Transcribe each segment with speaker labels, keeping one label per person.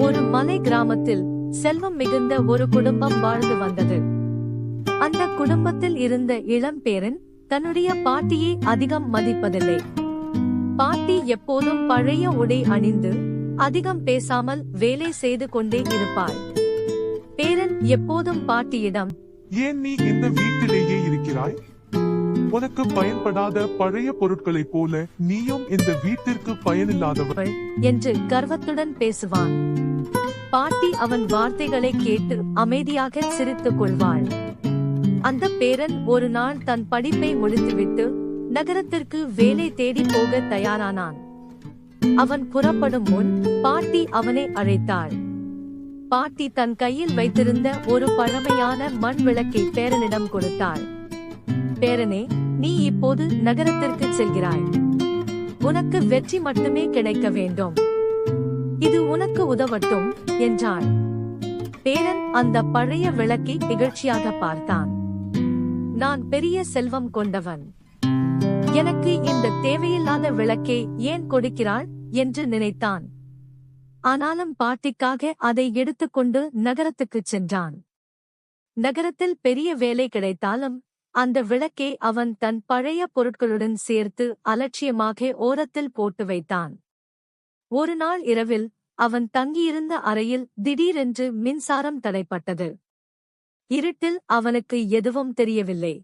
Speaker 1: ஒரு மலை கிராமத்தில் செல்வம் மிகுந்த ஒரு குடும்பம் வாழ்ந்து வந்தது. அந்த குடும்பத்தில் இருந்த இளம்பேரன் தன்னுடைய பாட்டியை அதிகம் மதிப்பதில்லை. பாட்டி எப்போதும் பழைய உடை அணிந்து அதிகம் பேசாமல் வேலை செய்து கொண்டே இருப்பாள். பேரன் எப்போதும் பாட்டியிடம்
Speaker 2: ஏன் நீ இந்த வீட்டிலேயே இருக்கிறாய்? உனக்கு பயன்படாத பழைய பொருட்களைப் போல நீயும் இந்த வீட்டிற்கு பயனில்லாதவள்
Speaker 1: என்று கர்வத்துடன் பேசுவான். பாட்டி அவன் வார்த்தைகளை கேட்டு அமைதியாக சிரித்துக் கொள்வாள். அந்த பேரன் ஒரு நாள் தன் படிப்பை முடித்துவிட்டு நகரத்திற்கு வேலை தேடி போக தயாரானான். அவன் புறப்படும் முன் பாட்டி அவனை அழைத்தாள். பாட்டி தன் கையில் வைத்திருந்த ஒரு பழமையான மண் விளக்கை பேரனிடம் கொடுத்தாள். பேரனே நீ இப்போது நகரத்திற்கு செல்கிறாய். உனக்கு வெற்றி மட்டுமே கிடைக்க வேண்டும். இது உனக்கு உதவட்டும் என்றாள் பேரன் அந்த பழைய விளக்கை நிகழ்ச்சியாக பார்த்தான். நான் பெரிய செல்வம் கொண்டவன். எனக்கு இந்த தேவையில்லாத விளக்கை ஏன் கொடுக்கிறாள்? என்று நினைத்தான். ஆனாலும் பாட்டிக்காக அதை எடுத்துக்கொண்டு நகரத்துக்குச் சென்றான். நகரத்தில் பெரிய வேலை கிடைத்தாலும் அந்த விளக்கை அவன் தன் பழைய பொருட்களுடன் சேர்த்து அலட்சியமாக ஓரத்தில் போட்டு வைத்தான். ஒரு நாள் இரவில் அவன் தங்கியிருந்த அறையில் திடீரென்று மின்சாரம் தடைப்பட்டது. இருட்டில் அவனுக்கு எதுவும் தெரியவில்லை.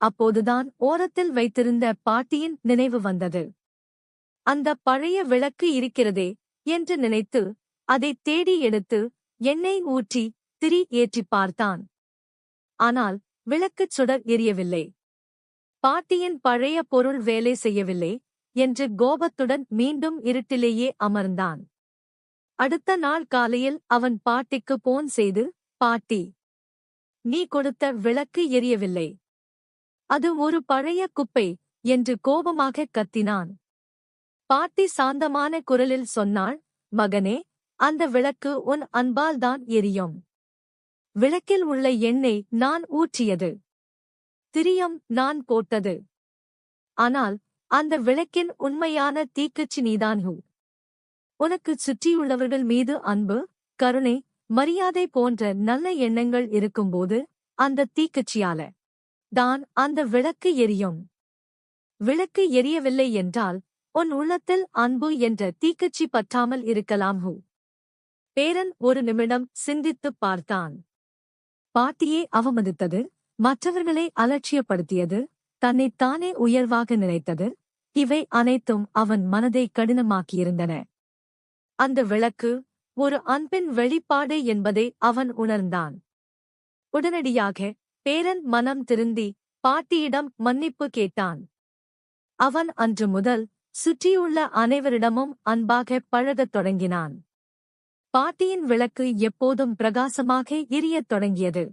Speaker 1: அப்போதுதான் ஓரத்தில் வைத்திருந்த பாட்டியின் நினைவு வந்தது. அந்த பழைய விளக்கு இருக்கிறதே என்று நினைத்து அதை தேடி எடுத்து எண்ணெய் ஊற்றி திரி ஏற்றி பார்த்தான். ஆனால் விளக்குச் சுடர் எரியவில்லை. பாட்டியின் பழைய பொருள் வேலை செய்யவில்லை என்று கோபத்துடன் மீண்டும் இருட்டிலேயே அமர்ந்தான். அடுத்த நாள் காலையில் அவன் பாட்டிக்கு போன் செய்து பாட்டி நீ கொடுத்த விளக்கு எரியவில்லை. அது ஒரு பழைய குப்பை என்று கோபமாக கத்தினான். பாட்டி சாந்தமான குரலில் சொன்னாள் மகனே அந்த விளக்கு உன் அன்பால்தான் எரியும். விளக்கில் உள்ள எண்ணெய் நான் ஊற்றியது. திரியம் நான் போட்டது. ஆனால் அந்த விளக்கின் உண்மையான தீக்குச்சி நீதான் ஹூ. உனக்கு சுற்றியுள்ளவர்கள் மீது அன்பு கருணை மரியாதை போன்ற நல்ல எண்ணங்கள் இருக்கும்போது அந்த தீக்குச்சியால தான் அந்த விளக்கு எரியும். விளக்கு எரியவில்லை என்றால் உன் உள்ளத்தில் அன்பு என்ற தீக்குச்சி பற்றாமல் இருக்கலாம் ஹூ. பேரன் ஒரு நிமிடம் சிந்தித்துப் பார்த்தான். பாட்டியே அவமதித்தது மற்றவர்களை அலட்சியப்படுத்தியது தன்னைத்தானே உயர்வாக நினைத்தது இவை அனைத்தும் அவன் மனதை கடினமாக்கியிருந்தன. அந்த விளக்கு ஒரு அன்பின் வெளிப்பாடு என்பதை அவன் உணர்ந்தான். உடனடியாக பேரன் மனம் திருந்தி பாட்டியிடம் மன்னிப்பு கேட்டான். அவன் அன்று முதல் சுற்றியுள்ள அனைவரிடமும் அன்பாக பழகத் தொடங்கினான். பாட்டியின் விளக்கு எப்போதும் பிரகாசமாக எரியத் தொடங்கியது.